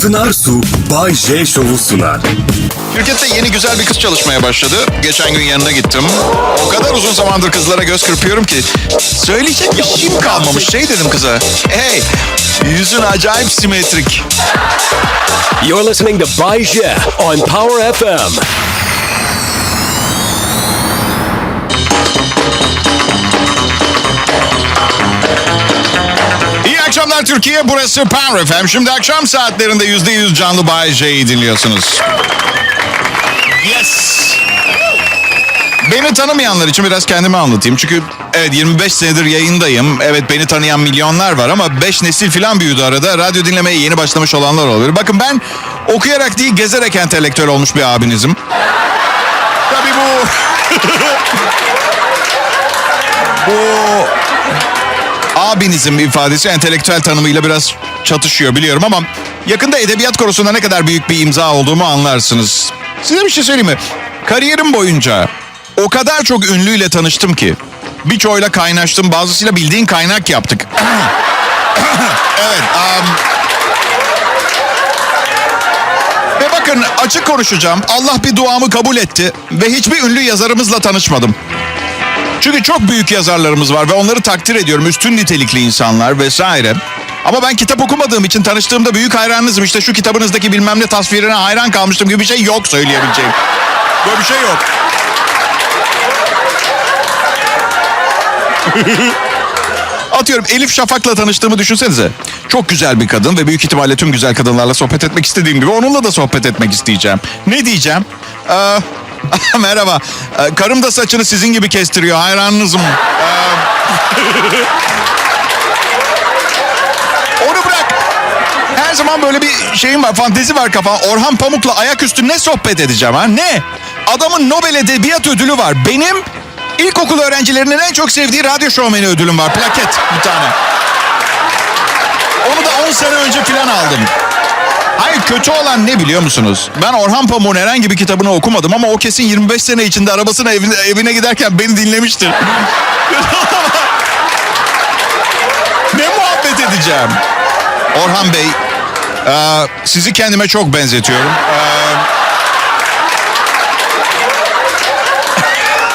Pınar Su Bay J Show'u sunar. Şirkette yeni güzel bir kız çalışmaya başladı. Geçen gün yanına gittim. O kadar uzun zamandır kızlara göz kırpıyorum ki. Söyleyecek bir şeyim kalmamış. Şey dedim kıza. Hey, yüzün acayip simetrik. You're listening to Bay J on Power FM. Akşamlar Türkiye. Burası Power FM. Şimdi akşam saatlerinde yüzde yüz canlı Bay J'yi dinliyorsunuz. Yes. Beni tanımayanlar için biraz kendimi anlatayım. Çünkü evet 25 senedir yayındayım. Evet beni tanıyan milyonlar var ama 5 nesil falan büyüdü arada. Radyo dinlemeye yeni başlamış olanlar olabilir. Bakın ben okuyarak değil gezerek entelektüel olmuş bir abinizim. Tabii bu... bu abinizin ifadesi entelektüel tanımıyla biraz çatışıyor biliyorum ama yakında edebiyat konusunda ne kadar büyük bir imza olduğumu anlarsınız. Size bir şey söyleyeyim mi? Kariyerim boyunca o kadar çok ünlüyle tanıştım ki birçoğuyla kaynaştım bazısıyla bildiğin kaynak yaptık. evet. um, bakın açık konuşacağım. Allah bir duamı kabul etti ve hiçbir ünlü yazarımızla tanışmadım. Çünkü çok büyük yazarlarımız var ve onları takdir ediyorum. Üstün nitelikli insanlar vesaire. Ama ben kitap okumadığım için tanıştığımda büyük hayranınızım. İşte şu kitabınızdaki bilmem ne tasvirine hayran kalmıştım gibi bir şey yok söyleyebileceğim. Böyle bir şey yok. Atıyorum Elif Şafak'la tanıştığımı düşünsenize. Çok güzel bir kadın ve büyük ihtimalle tüm güzel kadınlarla sohbet etmek istediğim gibi onunla da sohbet etmek isteyeceğim. Ne diyeceğim? Ee, merhaba. Ee, karım da saçını sizin gibi kestiriyor. Hayranınızım. Ee, onu bırak. Her zaman böyle bir şeyim var, fantezi var kafa. Orhan Pamuk'la ayaküstü ne sohbet edeceğim ha? Ne? Adamın Nobel Edebiyat Ödülü var. Benim ilkokul öğrencilerinin en çok sevdiği radyo şovmeni ödülüm var. Plaket bir tane. Onu da 10 sene önce falan aldım. Hayır kötü olan ne biliyor musunuz? Ben Orhan Pamuk'un herhangi bir kitabını okumadım ama o kesin 25 sene içinde arabasına evine, evine giderken beni dinlemiştir. ne muhabbet edeceğim? Orhan Bey, e, sizi kendime çok benzetiyorum. E,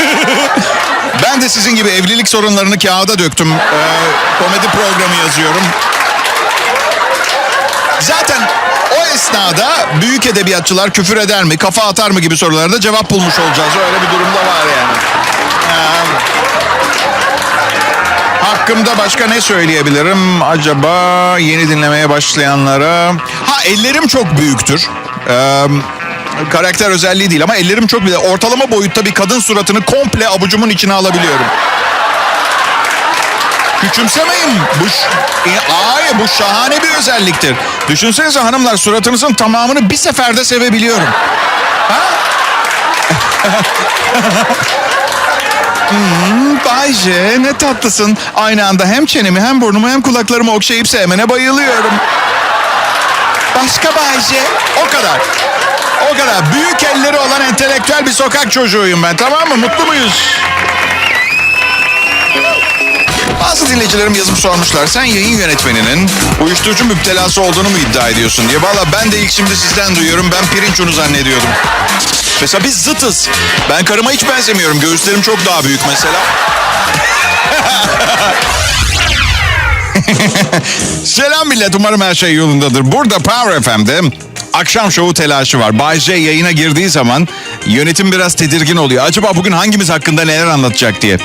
ben de sizin gibi evlilik sorunlarını kağıda döktüm. E, komedi programı yazıyorum. Zaten o esnada büyük edebiyatçılar küfür eder mi, kafa atar mı gibi sorulara da cevap bulmuş olacağız. Öyle bir durumda var yani. Ee, hakkımda başka ne söyleyebilirim acaba yeni dinlemeye başlayanlara? Ha ellerim çok büyüktür. Ee, karakter özelliği değil ama ellerim çok büyük. Ortalama boyutta bir kadın suratını komple avucumun içine alabiliyorum. Küçümsemeyin. Bu, e, ay, bu şahane bir özelliktir. Düşünsenize hanımlar suratınızın tamamını bir seferde sevebiliyorum. Ha? hmm, Bayce ne tatlısın. Aynı anda hem çenemi hem burnumu hem kulaklarımı okşayıp sevmene bayılıyorum. Başka Bayce. O kadar. O kadar. Büyük elleri olan entelektüel bir sokak çocuğuyum ben tamam mı? Mutlu muyuz? Dinleyicilerim yazıp sormuşlar. Sen yayın yönetmeninin uyuşturucu müptelası olduğunu mu iddia ediyorsun diye. Valla ben de ilk şimdi sizden duyuyorum. Ben pirinç unu zannediyordum. Mesela biz zıtız. Ben karıma hiç benzemiyorum. Göğüslerim çok daha büyük mesela. Selam millet. Umarım her şey yolundadır. Burada Power FM'de akşam şovu telaşı var. Bay J yayına girdiği zaman yönetim biraz tedirgin oluyor. Acaba bugün hangimiz hakkında neler anlatacak diye.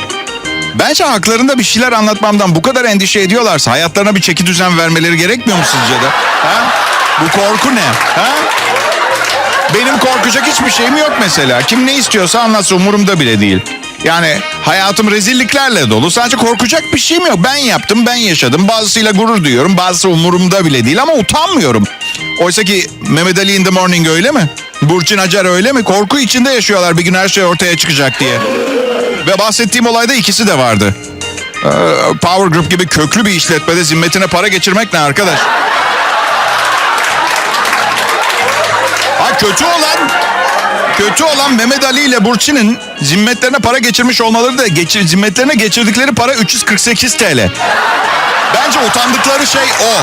Bence haklarında bir şeyler anlatmamdan bu kadar endişe ediyorlarsa hayatlarına bir çeki düzen vermeleri gerekmiyor mu sizce de? Ha? Bu korku ne? Ha? Benim korkacak hiçbir şeyim yok mesela. Kim ne istiyorsa anlatsın umurumda bile değil. Yani hayatım rezilliklerle dolu. Sadece korkacak bir şeyim yok. Ben yaptım, ben yaşadım. Bazısıyla gurur duyuyorum, bazısı umurumda bile değil ama utanmıyorum. Oysa ki Mehmet Ali in the morning öyle mi? Burçin Acar öyle mi? Korku içinde yaşıyorlar bir gün her şey ortaya çıkacak diye. Ve bahsettiğim olayda ikisi de vardı. Ee, Power Group gibi köklü bir işletmede zimmetine para geçirmek ne arkadaş? Ha kötü olan kötü olan Mehmet Ali ile Burçin'in zimmetlerine para geçirmiş olmaları da geçir, zimmetlerine geçirdikleri para 348 TL. Bence utandıkları şey o.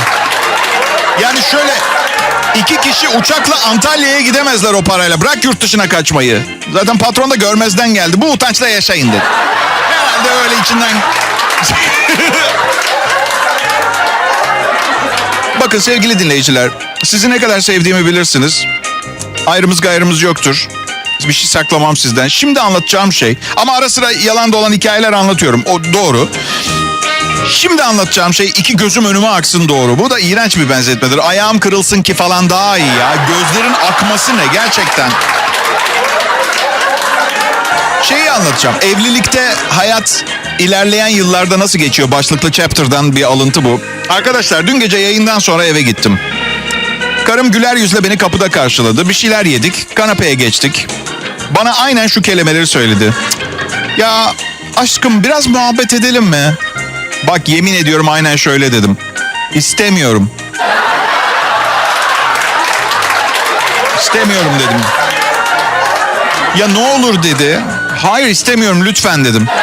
Yani şöyle İki kişi uçakla Antalya'ya gidemezler o parayla. Bırak yurt dışına kaçmayı. Zaten patron da görmezden geldi. Bu utançla yaşayın dedi. Herhalde öyle içinden... Bakın sevgili dinleyiciler, sizi ne kadar sevdiğimi bilirsiniz. Ayrımız gayrımız yoktur. Bir şey saklamam sizden. Şimdi anlatacağım şey ama ara sıra yalan dolan hikayeler anlatıyorum. O doğru. Şimdi anlatacağım şey iki gözüm önüme aksın doğru. Bu da iğrenç bir benzetmedir. Ayağım kırılsın ki falan daha iyi ya. Gözlerin akması ne gerçekten. Şeyi anlatacağım. Evlilikte hayat ilerleyen yıllarda nasıl geçiyor? Başlıklı chapter'dan bir alıntı bu. Arkadaşlar dün gece yayından sonra eve gittim. Karım güler yüzle beni kapıda karşıladı. Bir şeyler yedik. Kanapeye geçtik. Bana aynen şu kelimeleri söyledi. "Cık, Ya aşkım biraz muhabbet edelim mi? Bak yemin ediyorum aynen şöyle dedim. İstemiyorum. İstemiyorum dedim. Ya ne olur dedi. Hayır istemiyorum lütfen dedim.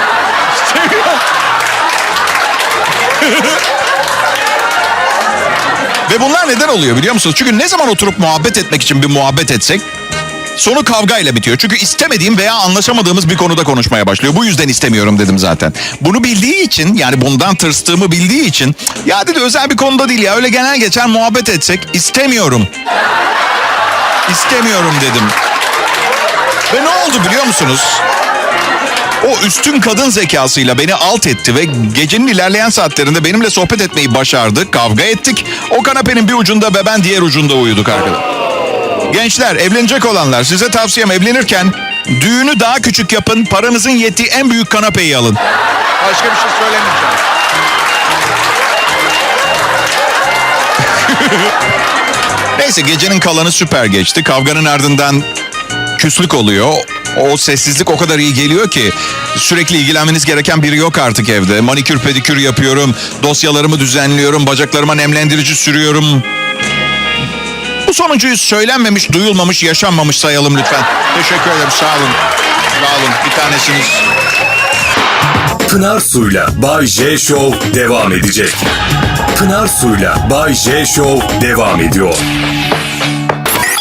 Ve bunlar neden oluyor biliyor musunuz? Çünkü ne zaman oturup muhabbet etmek için bir muhabbet etsek sonu kavgayla bitiyor. Çünkü istemediğim veya anlaşamadığımız bir konuda konuşmaya başlıyor. Bu yüzden istemiyorum dedim zaten. Bunu bildiği için yani bundan tırstığımı bildiği için ya dedi özel bir konuda değil ya öyle genel geçer muhabbet etsek istemiyorum. İstemiyorum dedim. Ve ne oldu biliyor musunuz? O üstün kadın zekasıyla beni alt etti ve gecenin ilerleyen saatlerinde benimle sohbet etmeyi başardı. Kavga ettik. O kanapenin bir ucunda ve ben diğer ucunda uyuduk arkadaşlar. Gençler, evlenecek olanlar size tavsiyem evlenirken düğünü daha küçük yapın. Paranızın yettiği en büyük kanapeyi alın. Başka bir şey söylemeyeceğim. Neyse gecenin kalanı süper geçti. Kavganın ardından küslük oluyor. O sessizlik o kadar iyi geliyor ki sürekli ilgilenmeniz gereken biri yok artık evde. Manikür pedikür yapıyorum, dosyalarımı düzenliyorum, bacaklarıma nemlendirici sürüyorum. Bu sonuncuyu söylenmemiş, duyulmamış, yaşanmamış sayalım lütfen. Teşekkür ederim, sağ olun. Sağ olun, bir tanesiniz. Pınar Su'yla Bay J Show devam edecek. Pınar Su'yla Bay J Show devam ediyor.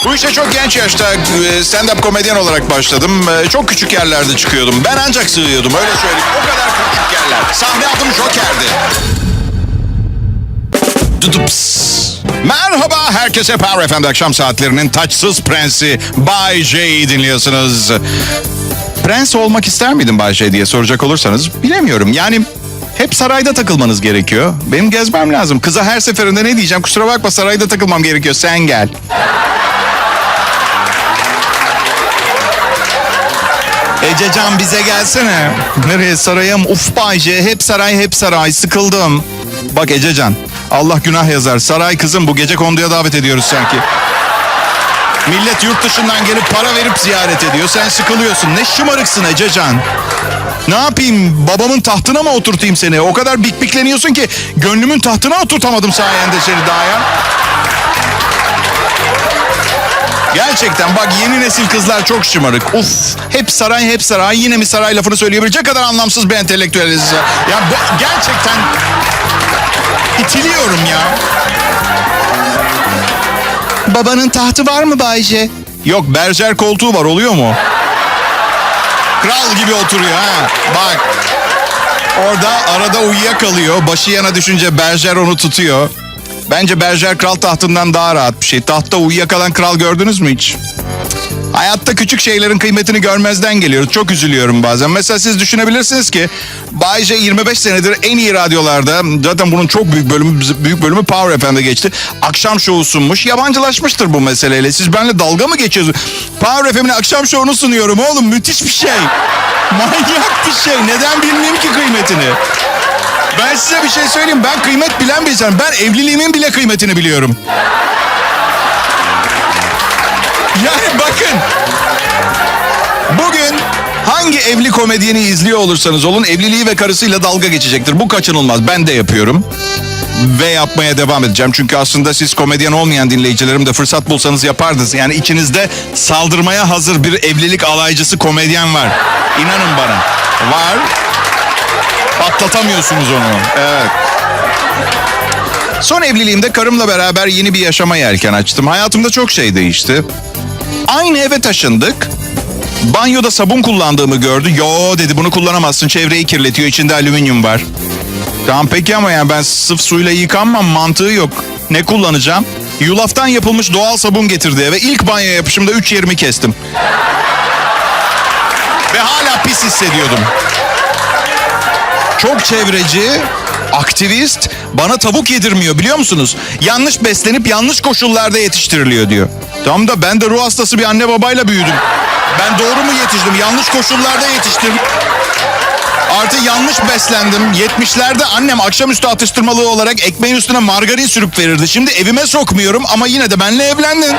Bu işe çok genç yaşta e, stand-up komedyen olarak başladım. E, Çok küçük yerlerde çıkıyordum. Ben ancak sığıyordum öyle söyleyeyim. O kadar küçük yerler. Sahne adım Joker'di. Dudups. Merhaba herkese Power FM'de akşam saatlerinin taçsız prensi Bay J'yi dinliyorsunuz. Prens olmak ister miydin Bay J diye soracak olursanız bilemiyorum. Yani hep sarayda takılmanız gerekiyor. Benim gezmem lazım. Kıza her seferinde ne diyeceğim kusura bakma sarayda takılmam gerekiyor sen gel. Ececan bize gelsene. Nereye sarayım? Uf Bayce hep saray hep saray sıkıldım. Bak Ececan Allah günah yazar. Saray kızım bu gece konduya davet ediyoruz sanki. Millet yurt dışından gelip para verip ziyaret ediyor. Sen sıkılıyorsun. Ne şımarıksın Ececan. Ne yapayım? Babamın tahtına mı oturtayım seni? O kadar bikbikleniyorsun ki gönlümün tahtına oturtamadım sayende seni daha ya. Gerçekten bak yeni nesil kızlar çok şımarık. Uf hep saray hep saray yine mi saray lafını söyleyebilecek kadar anlamsız bir entelektüeliz. Ya gerçekten itiliyorum ya. Babanın tahtı var mı Bayce? Yok berjer koltuğu var oluyor mu? Kral gibi oturuyor ha. Bak. Orada arada uyuyakalıyor. Başı yana düşünce berjer onu tutuyor. Bence berjer kral tahtından daha rahat bir şey. Tahtta uyuyakalan kral gördünüz mü hiç? Hayatta küçük şeylerin kıymetini görmezden geliyoruz. Çok üzülüyorum bazen. Mesela siz düşünebilirsiniz ki Bayce 25 senedir en iyi radyolarda zaten bunun çok büyük bölümü büyük bölümü Power FM'de geçti. Akşam şovu sunmuş. Yabancılaşmıştır bu meseleyle. Siz benimle dalga mı geçiyorsunuz? Power FM'in akşam şovunu sunuyorum oğlum. Müthiş bir şey. Manyak bir şey. Neden bilmeyeyim ki kıymetini? Ben size bir şey söyleyeyim. Ben kıymet bilen bir insanım. Ben evliliğimin bile kıymetini biliyorum. Yani bakın. Bugün hangi evli komedyeni izliyor olursanız olun evliliği ve karısıyla dalga geçecektir. Bu kaçınılmaz. Ben de yapıyorum. Ve yapmaya devam edeceğim. Çünkü aslında siz komedyen olmayan dinleyicilerim de fırsat bulsanız yapardınız. Yani içinizde saldırmaya hazır bir evlilik alaycısı komedyen var. İnanın bana. Var. Patlatamıyorsunuz onu. Evet. Son evliliğimde karımla beraber yeni bir yaşama yelken açtım. Hayatımda çok şey değişti. Aynı eve taşındık. Banyoda sabun kullandığımı gördü. Yo dedi bunu kullanamazsın çevreyi kirletiyor içinde alüminyum var. Tamam peki ama yani ben sırf suyla yıkanmam mantığı yok. Ne kullanacağım? Yulaftan yapılmış doğal sabun getirdi eve. İlk banyo yapışımda 3 yerimi kestim. Ve hala pis hissediyordum. Çok çevreci, aktivist, bana tavuk yedirmiyor biliyor musunuz? Yanlış beslenip yanlış koşullarda yetiştiriliyor diyor. Tam da ben de ruh hastası bir anne babayla büyüdüm. Ben doğru mu yetiştim? Yanlış koşullarda yetiştim. Artı yanlış beslendim. 70'lerde annem akşamüstü atıştırmalığı olarak ekmeğin üstüne margarin sürüp verirdi. Şimdi evime sokmuyorum ama yine de benle evlendin.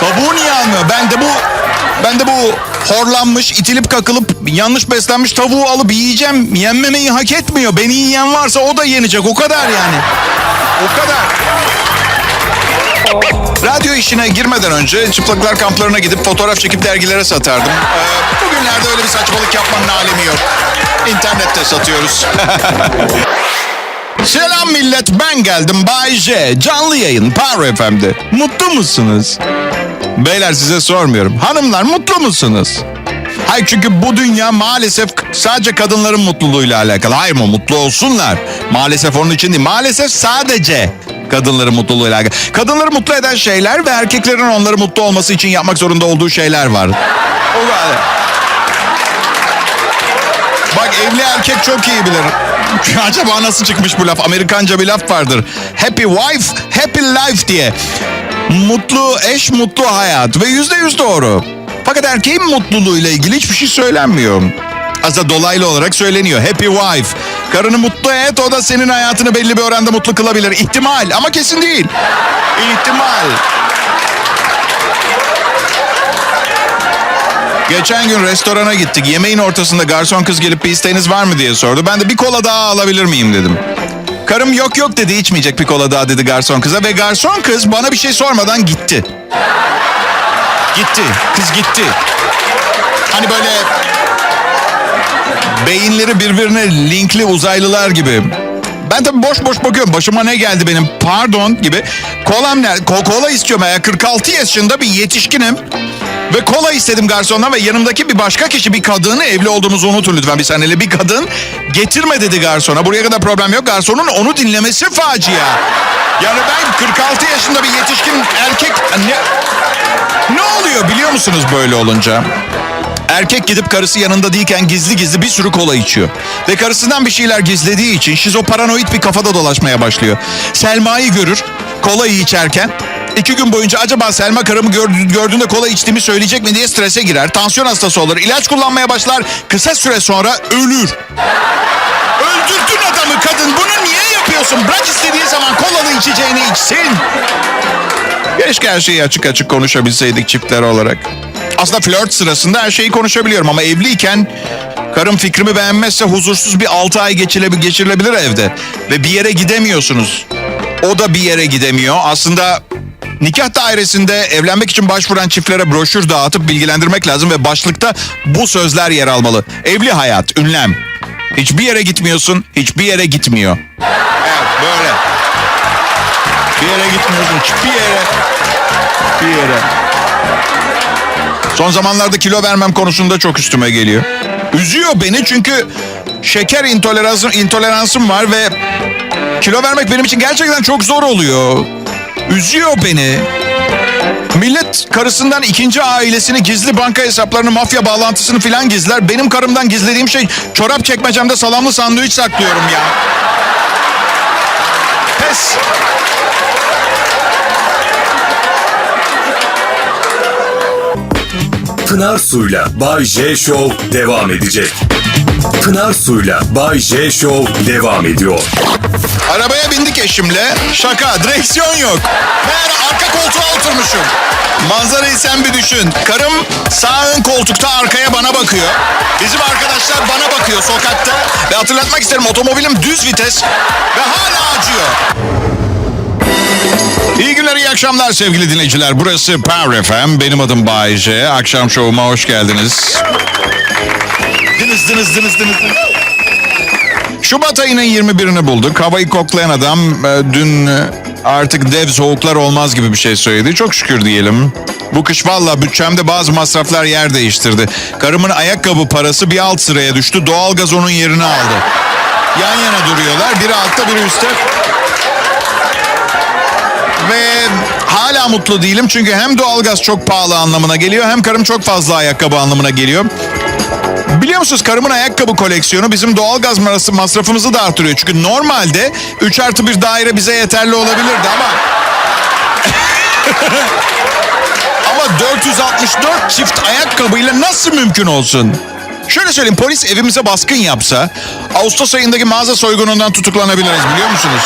Tavuğu niye almıyor? Ben de bu ben de bu horlanmış, itilip kakılıp yanlış beslenmiş tavuğu alıp yiyeceğim. Yenmemeyi hak etmiyor. Beni yiyen varsa o da yenecek. O kadar yani. O kadar. Radyo işine girmeden önce çıplaklar kamplarına gidip fotoğraf çekip dergilere satardım. Ee, bugünlerde öyle bir saçmalık yapmanın alemi yok. İnternette satıyoruz. Selam millet ben geldim Bay J. Canlı yayın Power FM'de. Mutlu musunuz? Beyler size sormuyorum. Hanımlar mutlu musunuz? Hayır çünkü bu dünya maalesef sadece kadınların mutluluğuyla alakalı. Hayır mı mutlu olsunlar. Maalesef onun için değil. Maalesef sadece kadınların mutluluğuyla alakalı. Kadınları mutlu eden şeyler ve erkeklerin onları mutlu olması için yapmak zorunda olduğu şeyler var. Bak evli erkek çok iyi bilir. Acaba nasıl çıkmış bu laf? Amerikanca bir laf vardır. Happy wife, happy life diye. Mutlu eş, mutlu hayat. Ve yüzde yüz doğru. Fakat erkeğin mutluluğuyla ilgili hiçbir şey söylenmiyor. Aslında dolaylı olarak söyleniyor. Happy wife. Karını mutlu et, o da senin hayatını belli bir oranda mutlu kılabilir. İhtimal ama kesin değil. İhtimal. Geçen gün restorana gittik. Yemeğin ortasında garson kız gelip bir isteğiniz var mı diye sordu. Ben de bir kola daha alabilir miyim dedim. Karım yok yok dedi içmeyecek bir kola daha dedi garson kıza. Ve garson kız bana bir şey sormadan gitti. Gitti. Kız gitti. Hani böyle beyinleri birbirine linkli uzaylılar gibi. Ben tabii boş boş bakıyorum. Başıma ne geldi benim? Pardon gibi. Kolam ne? Ko- kola istiyorum ya. 46 yaşında bir yetişkinim. Ve kola istedim garsondan ve yanımdaki bir başka kişi bir kadın evli olduğumuzu unutun lütfen bir saniye bir kadın getirme dedi garsona. Buraya kadar problem yok. Garsonun onu dinlemesi facia. Yani ben 46 yaşında bir yetişkin erkek ne ne oluyor biliyor musunuz böyle olunca? Erkek gidip karısı yanında değilken gizli gizli bir sürü kola içiyor. Ve karısından bir şeyler gizlediği için şizoparanoid bir kafada dolaşmaya başlıyor. Selma'yı görür kolayı içerken. İki gün boyunca acaba Selma karımı gör- gördüğünde kola içtiğimi söyleyecek mi diye strese girer. Tansiyon hastası olur. ilaç kullanmaya başlar. Kısa süre sonra ölür. Öldürdün adamı kadın. Bunu niye yapıyorsun? Bırak istediği zaman kolalı içeceğini içsin. Keşke her şeyi açık açık konuşabilseydik çiftler olarak. Aslında flört sırasında her şeyi konuşabiliyorum ama evliyken karım fikrimi beğenmezse huzursuz bir 6 ay geçirilebilir evde. Ve bir yere gidemiyorsunuz. O da bir yere gidemiyor. Aslında nikah dairesinde evlenmek için başvuran çiftlere broşür dağıtıp bilgilendirmek lazım ve başlıkta bu sözler yer almalı. Evli hayat, ünlem. Hiçbir yere gitmiyorsun, hiçbir yere gitmiyor. Evet, böyle. Bir yere gitmiyorsun, hiçbir yere. Bir yere. Son zamanlarda kilo vermem konusunda çok üstüme geliyor. Üzüyor beni çünkü şeker intoleransım, intoleransım var ve kilo vermek benim için gerçekten çok zor oluyor. Üzüyor beni. Millet karısından ikinci ailesini gizli banka hesaplarını, mafya bağlantısını filan gizler. Benim karımdan gizlediğim şey çorap çekmecemde salamlı sandviç saklıyorum ya. Pes. Pınar Su'yla Bay J Show devam edecek. Pınar Su'yla Bay J Show devam ediyor. Arabaya bindik eşimle. Şaka, direksiyon yok. Meğer arka koltuğa oturmuşum. Manzarayı sen bir düşün. Karım sağ ön koltukta arkaya bana bakıyor. Bizim arkadaşlar bana bakıyor sokakta. Ve hatırlatmak isterim otomobilim düz vites ve hala acıyor. İyi günler, iyi akşamlar sevgili dinleyiciler. Burası Power FM. Benim adım Bay J. Akşam şovuma hoş geldiniz. Dınız dınız dınız dınız. dınız. Şubat ayının 21'ini bulduk. Havayı koklayan adam e, dün e, artık dev soğuklar olmaz gibi bir şey söyledi. Çok şükür diyelim. Bu kış valla bütçemde bazı masraflar yer değiştirdi. Karımın ayakkabı parası bir alt sıraya düştü. Doğalgaz onun yerini aldı. Yan yana duruyorlar. Biri altta biri üstte. Ve hala mutlu değilim çünkü hem doğalgaz çok pahalı anlamına geliyor hem karım çok fazla ayakkabı anlamına geliyor. Biliyor musunuz karımın ayakkabı koleksiyonu bizim doğalgaz masrafımızı da artırıyor. Çünkü normalde 3 artı bir daire bize yeterli olabilirdi ama... ama 464 çift ayakkabıyla nasıl mümkün olsun? Şöyle söyleyeyim polis evimize baskın yapsa Ağustos ayındaki mağaza soygunundan tutuklanabiliriz biliyor musunuz?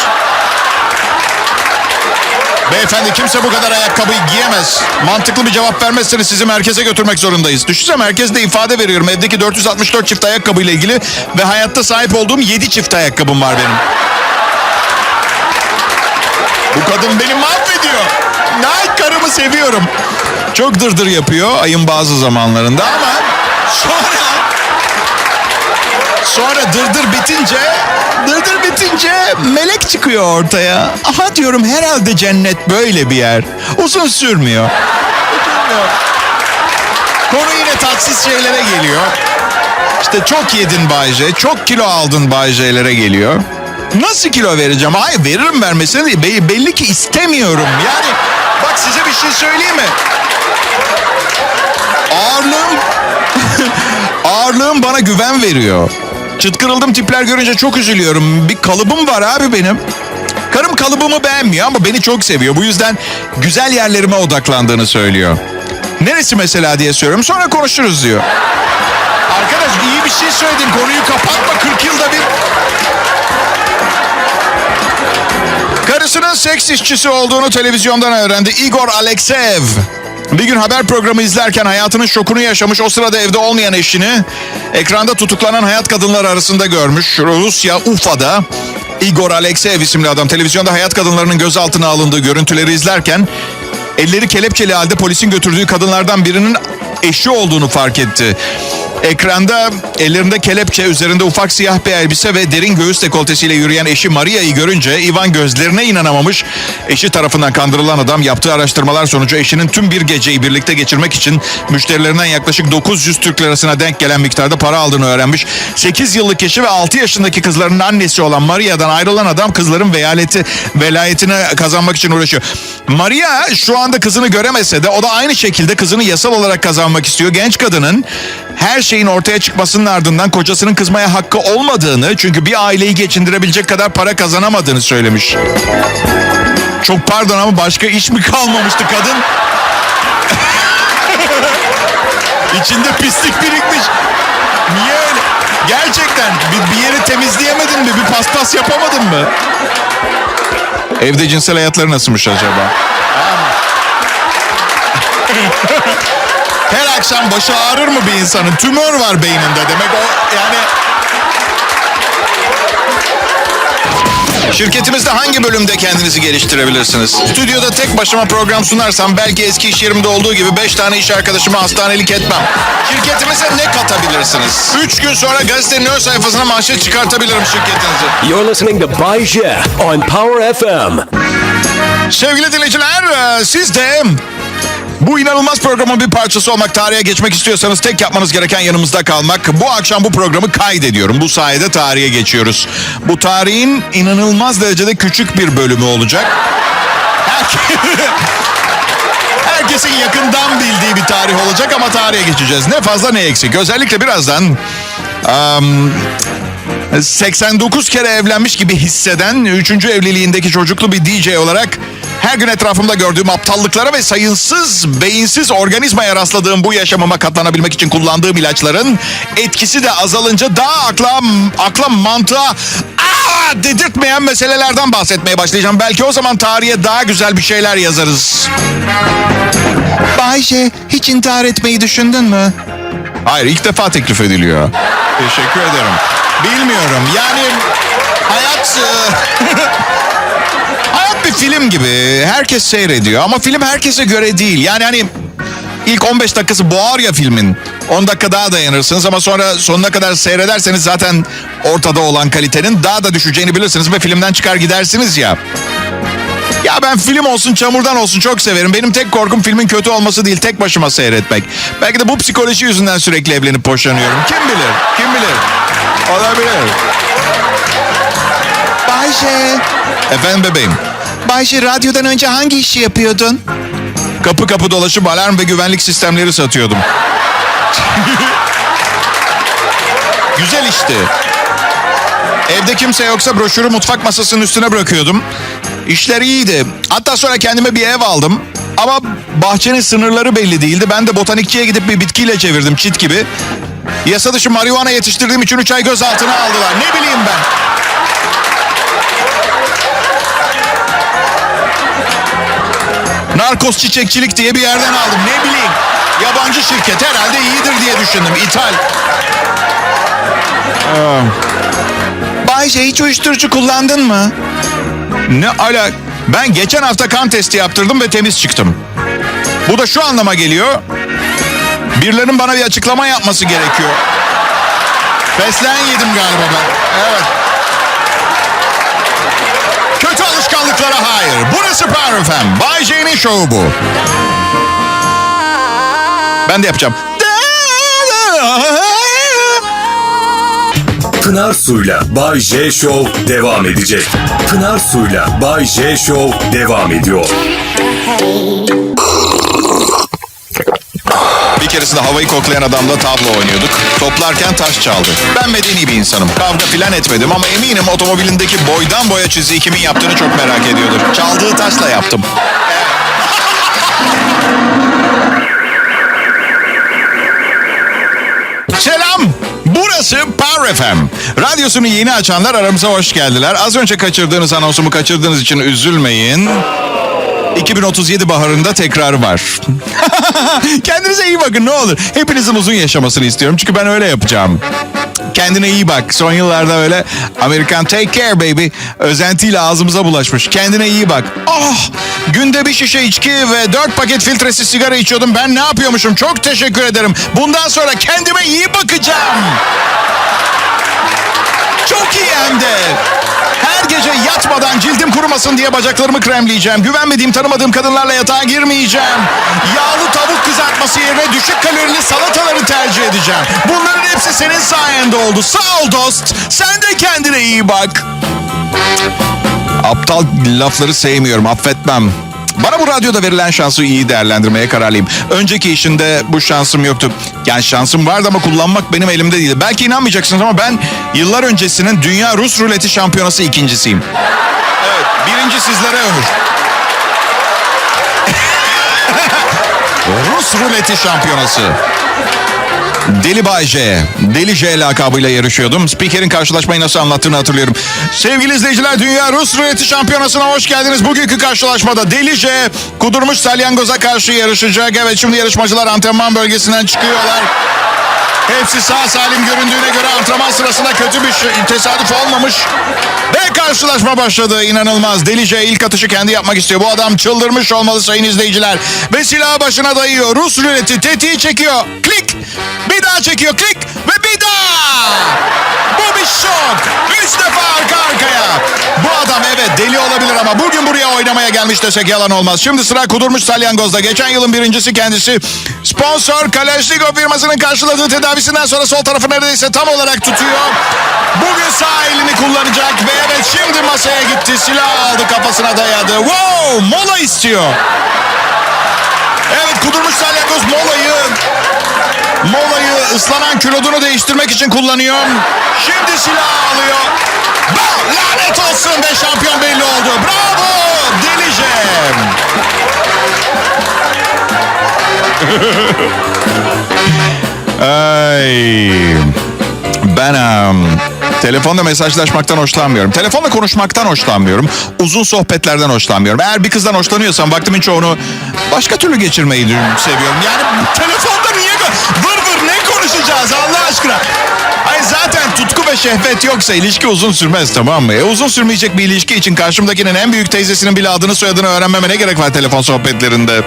Beyefendi kimse bu kadar ayakkabıyı giyemez. Mantıklı bir cevap vermezseniz sizi merkeze götürmek zorundayız. Düşünsene merkezde ifade veriyorum. Evdeki 464 çift ayakkabıyla ilgili ve hayatta sahip olduğum 7 çift ayakkabım var benim. Bu kadın beni mahvediyor. Ay karımı seviyorum. Çok dırdır yapıyor ayın bazı zamanlarında ama sonra Sonra dırdır bitince, dırdır bitince melek çıkıyor ortaya. Aha diyorum herhalde cennet böyle bir yer. Uzun sürmüyor. Konu yine tatsız şeylere geliyor. İşte çok yedin Bayce, çok kilo aldın Bayce'lere geliyor. Nasıl kilo vereceğim? Hayır veririm vermesine değil. Be- belli ki istemiyorum. Yani bak size bir şey söyleyeyim mi? Ağırlığım Ağırlığım bana güven veriyor. Çıt kırıldım tipler görünce çok üzülüyorum. Bir kalıbım var abi benim. Karım kalıbımı beğenmiyor ama beni çok seviyor. Bu yüzden güzel yerlerime odaklandığını söylüyor. Neresi mesela diye soruyorum. Sonra konuşuruz diyor. Arkadaş iyi bir şey söyledin. Konuyu kapatma 40 yılda bir. Karısının seks işçisi olduğunu televizyondan öğrendi. Igor Alekseev. Bir gün haber programı izlerken hayatının şokunu yaşamış o sırada evde olmayan eşini ekranda tutuklanan hayat kadınları arasında görmüş. Rusya Ufa'da Igor Alekseev isimli adam televizyonda hayat kadınlarının gözaltına alındığı görüntüleri izlerken elleri kelepçeli halde polisin götürdüğü kadınlardan birinin eşi olduğunu fark etti. Ekranda ellerinde kelepçe, üzerinde ufak siyah bir elbise ve derin göğüs dekoltesiyle yürüyen eşi Maria'yı görünce Ivan gözlerine inanamamış. Eşi tarafından kandırılan adam yaptığı araştırmalar sonucu eşinin tüm bir geceyi birlikte geçirmek için müşterilerinden yaklaşık 900 Türk lirasına denk gelen miktarda para aldığını öğrenmiş. 8 yıllık eşi ve 6 yaşındaki kızlarının annesi olan Maria'dan ayrılan adam kızların velayeti, velayetini kazanmak için uğraşıyor. Maria şu anda kızını göremese de o da aynı şekilde kızını yasal olarak kazanmak istiyor. Genç kadının her şeyin ortaya çıkmasının ardından kocasının kızmaya hakkı olmadığını çünkü bir aileyi geçindirebilecek kadar para kazanamadığını söylemiş. Çok pardon ama başka iş mi kalmamıştı kadın? İçinde pislik birikmiş. Niye öyle? Gerçekten bir, bir yeri temizleyemedin mi? Bir paspas yapamadın mı? Evde cinsel hayatları nasılmış acaba? Her akşam başı ağrır mı bir insanın? Tümör var beyninde demek o yani... Şirketimizde hangi bölümde kendinizi geliştirebilirsiniz? Stüdyoda tek başıma program sunarsam belki eski iş yerimde olduğu gibi 5 tane iş arkadaşımı hastanelik etmem. Şirketimize ne katabilirsiniz? 3 gün sonra gazetenin ön sayfasına manşet çıkartabilirim şirketinizi. You're listening to Bai Je on Power FM. Sevgili dinleyiciler e, siz de bu inanılmaz programın bir parçası olmak, tarihe geçmek istiyorsanız tek yapmanız gereken yanımızda kalmak. Bu akşam bu programı kaydediyorum. Bu sayede tarihe geçiyoruz. Bu tarihin inanılmaz derecede küçük bir bölümü olacak. Herke- Herkesin yakından bildiği bir tarih olacak ama tarihe geçeceğiz. Ne fazla ne eksik. Özellikle birazdan... am, 89 kere evlenmiş gibi hisseden 3. evliliğindeki çocuklu bir DJ olarak her gün etrafımda gördüğüm aptallıklara ve sayısız beyinsiz organizmaya rastladığım bu yaşamıma katlanabilmek için kullandığım ilaçların etkisi de azalınca daha akla, akla mantığa aa dedirtmeyen meselelerden bahsetmeye başlayacağım. Belki o zaman tarihe daha güzel bir şeyler yazarız. Bayşe hiç intihar etmeyi düşündün mü? Hayır ilk defa teklif ediliyor. Teşekkür ederim. Bilmiyorum yani hayat... bir film gibi. Herkes seyrediyor ama film herkese göre değil. Yani hani İlk 15 dakikası boğar ya filmin. 10 dakika daha dayanırsınız ama sonra sonuna kadar seyrederseniz zaten ortada olan kalitenin daha da düşeceğini bilirsiniz ve filmden çıkar gidersiniz ya. Ya ben film olsun çamurdan olsun çok severim. Benim tek korkum filmin kötü olması değil tek başıma seyretmek. Belki de bu psikoloji yüzünden sürekli evlenip boşanıyorum. Kim bilir? Kim bilir? Olabilir. Bayşe. Efendim bebeğim. Bayşe radyodan önce hangi işi yapıyordun? Kapı kapı dolaşıp alarm ve güvenlik sistemleri satıyordum. Güzel işti. Evde kimse yoksa broşürü mutfak masasının üstüne bırakıyordum. İşler iyiydi. Hatta sonra kendime bir ev aldım. Ama bahçenin sınırları belli değildi. Ben de botanikçiye gidip bir bitkiyle çevirdim çit gibi. Yasa dışı marihuana yetiştirdiğim için 3 ay gözaltına aldılar. Ne bileyim ben. Narkos çiçekçilik diye bir yerden aldım. Ne bileyim. Yabancı şirket herhalde iyidir diye düşündüm. İthal. Bayce hiç uyuşturucu kullandın mı? Ne ala... Ben geçen hafta kan testi yaptırdım ve temiz çıktım. Bu da şu anlama geliyor. Birilerinin bana bir açıklama yapması gerekiyor. Fesleğen yedim galiba ben. Evet. Kötü alışkanlıklara hayır. Burası Power FM. Bay J'nin şovu bu. Ben de yapacağım. Pınar Su'yla Bay J Show devam edecek. Pınar Su'yla Bay J Show devam ediyor. Keresinde havayı koklayan adamla tablo oynuyorduk. Toplarken taş çaldı. Ben medeni bir insanım. Kavga filan etmedim ama eminim otomobilindeki boydan boya çiziyi kimin yaptığını çok merak ediyordur. Çaldığı taşla yaptım. Selam. Burası Power FM. Radyosunu yeni açanlar aramıza hoş geldiler. Az önce kaçırdığınız anonsumu kaçırdığınız için üzülmeyin. 2037 baharında tekrarı var. Kendinize iyi bakın ne olur. Hepinizin uzun yaşamasını istiyorum çünkü ben öyle yapacağım. Kendine iyi bak. Son yıllarda öyle Amerikan take care baby özentiyle ağzımıza bulaşmış. Kendine iyi bak. Ah günde bir şişe içki ve dört paket filtresiz sigara içiyordum. Ben ne yapıyormuşum? Çok teşekkür ederim. Bundan sonra kendime iyi bakacağım. Çok iyi hem de. Her gece yatmadan cildim kurumasın diye bacaklarımı kremleyeceğim. Güvenmediğim, tanımadığım kadınlarla yatağa girmeyeceğim. Yağlı tavuk kızartması yerine düşük kalorili salataları tercih edeceğim. Bunların hepsi senin sayende oldu. Sağ ol dost. Sen de kendine iyi bak. Aptal lafları sevmiyorum, affetmem. Bana bu radyoda verilen şansı iyi değerlendirmeye kararlıyım. Önceki işinde bu şansım yoktu. Yani şansım vardı ama kullanmak benim elimde değildi. Belki inanmayacaksınız ama ben yıllar öncesinin Dünya Rus Ruleti Şampiyonası ikincisiyim. Evet, birinci sizlere ömür. Rus Ruleti Şampiyonası. Deli Bay J, Deli J lakabıyla yarışıyordum. Spikerin karşılaşmayı nasıl anlattığını hatırlıyorum. Sevgili izleyiciler, Dünya Rus Ruleti Şampiyonası'na hoş geldiniz. Bugünkü karşılaşmada Deli J, kudurmuş salyangoza karşı yarışacak. Evet, şimdi yarışmacılar antrenman bölgesinden çıkıyorlar. Hepsi sağ salim göründüğüne göre antrenman sırasında kötü bir şey, tesadüf olmamış. Ve karşılaşma başladı. İnanılmaz. Delice ilk atışı kendi yapmak istiyor. Bu adam çıldırmış olmalı sayın izleyiciler. Ve silahı başına dayıyor. Rus ruleti tetiği çekiyor. Klik. Bir daha çekiyor. Klik. Ve bir daha. Bu bir şok. Üç defa arka arkaya. Bu adam evet deli olabilir ama bugün buraya oynamaya gelmiş desek yalan olmaz. Şimdi sıra kudurmuş salyangozda. Geçen yılın birincisi kendisi. Sponsor Kalashnikov firmasının karşıladığı tedavisinden sonra sol tarafı neredeyse tam olarak tutuyor. Bugün sağ elini kullanacak ve evet şimdi masaya gitti. Silah aldı kafasına dayadı. Wow mola istiyor. Evet kudurmuş salyangoz molayı molayı ıslanan külodunu değiştirmek için kullanıyor. Şimdi silah alıyor. Bah, lanet olsun ve şampiyon belli oldu. Bravo Delijem. Ay. Ben em, telefonda mesajlaşmaktan hoşlanmıyorum. Telefonla konuşmaktan hoşlanmıyorum. Uzun sohbetlerden hoşlanmıyorum. Eğer bir kızdan hoşlanıyorsam vaktimin çoğunu başka türlü geçirmeyi seviyorum. Yani telefonda niye vır vır ne konuşacağız Allah aşkına? Hayır zaten tutku ve şehvet yoksa ilişki uzun sürmez tamam mı? E, uzun sürmeyecek bir ilişki için karşımdakinin en büyük teyzesinin bile adını soyadını öğrenmeme ne gerek var telefon sohbetlerinde?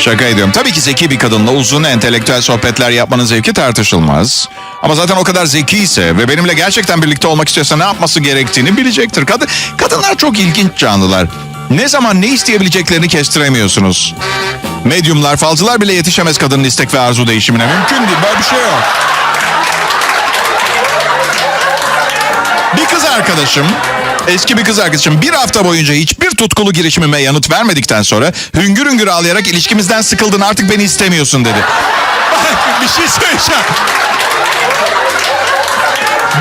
Şaka ediyorum. Tabii ki zeki bir kadınla uzun entelektüel sohbetler yapmanın zevki tartışılmaz. Ama zaten o kadar zekiyse ve benimle gerçekten birlikte olmak istiyorsa ne yapması gerektiğini bilecektir. Kadın, kadınlar çok ilginç canlılar. Ne zaman ne isteyebileceklerini kestiremiyorsunuz. Medyumlar, falcılar bile yetişemez kadının istek ve arzu değişimine. Mümkün değil. Böyle bir şey yok. Bir kız arkadaşım, eski bir kız arkadaşım bir hafta boyunca hiçbir tutkulu girişimime yanıt vermedikten sonra hüngür hüngür ağlayarak ilişkimizden sıkıldın artık beni istemiyorsun dedi. Bir şey söyleyeceğim.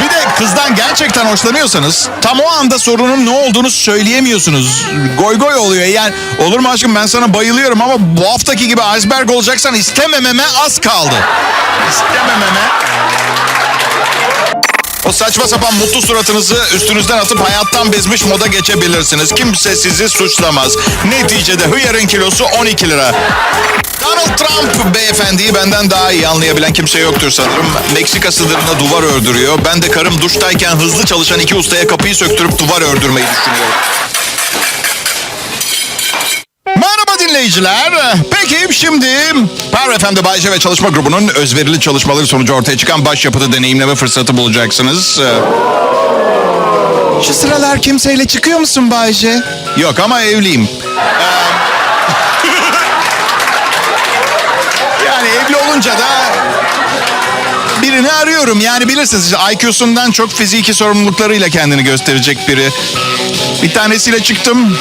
Bir de kızdan gerçekten hoşlanıyorsanız tam o anda sorunun ne olduğunu söyleyemiyorsunuz. Goy goy oluyor. Yani olur mu aşkım ben sana bayılıyorum ama bu haftaki gibi iceberg olacaksan istemememe az kaldı. İstemememe o saçma sapan mutlu suratınızı üstünüzden atıp hayattan bezmiş moda geçebilirsiniz. Kimse sizi suçlamaz. Neticede hıyarın kilosu 12 lira. Donald Trump beyefendiyi benden daha iyi anlayabilen kimse yoktur sanırım. Meksika sınırına duvar ördürüyor. Ben de karım duştayken hızlı çalışan iki ustaya kapıyı söktürüp duvar ördürmeyi düşünüyorum. Merhaba dinleyiciler. Peki şimdi Power FM'de Bayce ve Çalışma Grubu'nun özverili çalışmaları sonucu ortaya çıkan başyapıtı deneyimleme fırsatı bulacaksınız. Ee, Şu sıralar kimseyle çıkıyor musun Bayce? Yok ama evliyim. Ee, yani evli olunca da birini arıyorum. Yani bilirsiniz işte IQ'sundan çok fiziki sorumluluklarıyla kendini gösterecek biri. Bir tanesiyle çıktım.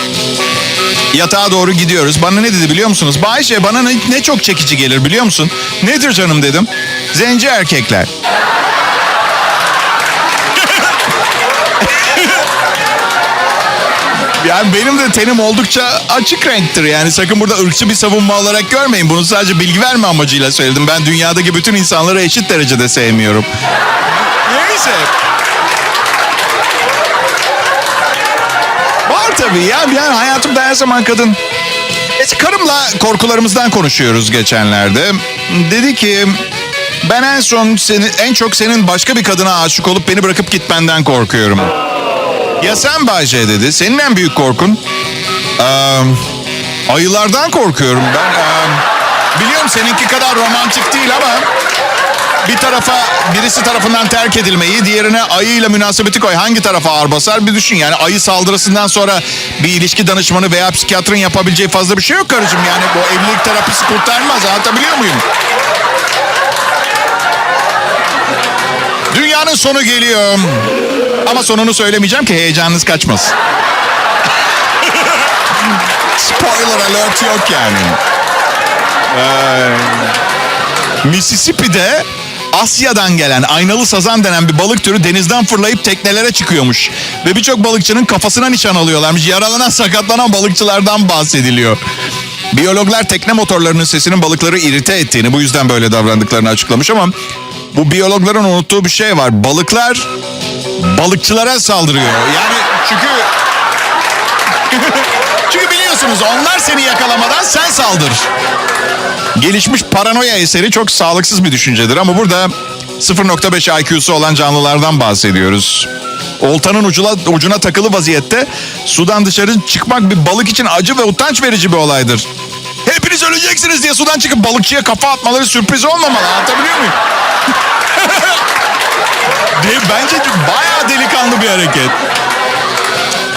Yatağa doğru gidiyoruz. Bana ne dedi biliyor musunuz? Bayşe bana ne, ne çok çekici gelir biliyor musun? Nedir canım dedim. Zenci erkekler. Yani benim de tenim oldukça açık renktir. Yani sakın burada ırkçı bir savunma olarak görmeyin. Bunu sadece bilgi verme amacıyla söyledim. Ben dünyadaki bütün insanları eşit derecede sevmiyorum. Neyse. Tabii ya. Yani hayatımda her zaman kadın. Neyse karımla korkularımızdan konuşuyoruz geçenlerde. Dedi ki ben en son seni, en çok senin başka bir kadına aşık olup beni bırakıp gitmenden korkuyorum. Ya sen Bayce dedi. Senin en büyük korkun? Ee, ayılardan korkuyorum ben. Ee, biliyorum seninki kadar romantik değil ama bir tarafa birisi tarafından terk edilmeyi, diğerine ayıyla münasebeti koy. Hangi tarafa ağır basar bir düşün. Yani ayı saldırısından sonra bir ilişki danışmanı veya psikiyatrın yapabileceği fazla bir şey yok karıcığım. Yani bu evlilik terapisi kurtarmaz. Anlatabiliyor muyum? Dünyanın sonu geliyor. Ama sonunu söylemeyeceğim ki heyecanınız kaçmasın. Spoiler alert yok yani. Ee, Mississippi'de Asya'dan gelen aynalı sazan denen bir balık türü denizden fırlayıp teknelere çıkıyormuş. Ve birçok balıkçının kafasına nişan alıyorlarmış. Yaralanan sakatlanan balıkçılardan bahsediliyor. Biyologlar tekne motorlarının sesinin balıkları irite ettiğini bu yüzden böyle davrandıklarını açıklamış ama bu biyologların unuttuğu bir şey var. Balıklar balıkçılara saldırıyor. Yani çünkü çünkü biliyorsunuz onlar seni yakalamadan sen saldır. Gelişmiş paranoya eseri çok sağlıksız bir düşüncedir ama burada 0.5 IQ'su olan canlılardan bahsediyoruz. Oltanın ucuna, ucuna takılı vaziyette sudan dışarı çıkmak bir balık için acı ve utanç verici bir olaydır. Hepiniz öleceksiniz diye sudan çıkıp balıkçıya kafa atmaları sürpriz olmamalı. Anlatabiliyor muyum? Bence bayağı delikanlı bir hareket.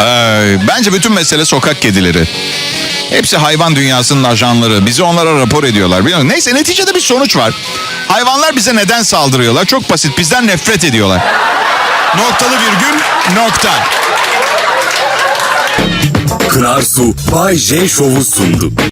Ee, bence bütün mesele sokak kedileri. Hepsi hayvan dünyasının ajanları. Bizi onlara rapor ediyorlar. Biliyor musun? Neyse neticede bir sonuç var. Hayvanlar bize neden saldırıyorlar? Çok basit. Bizden nefret ediyorlar. Noktalı virgül nokta. Pınar Su Bay J Show'u sundu.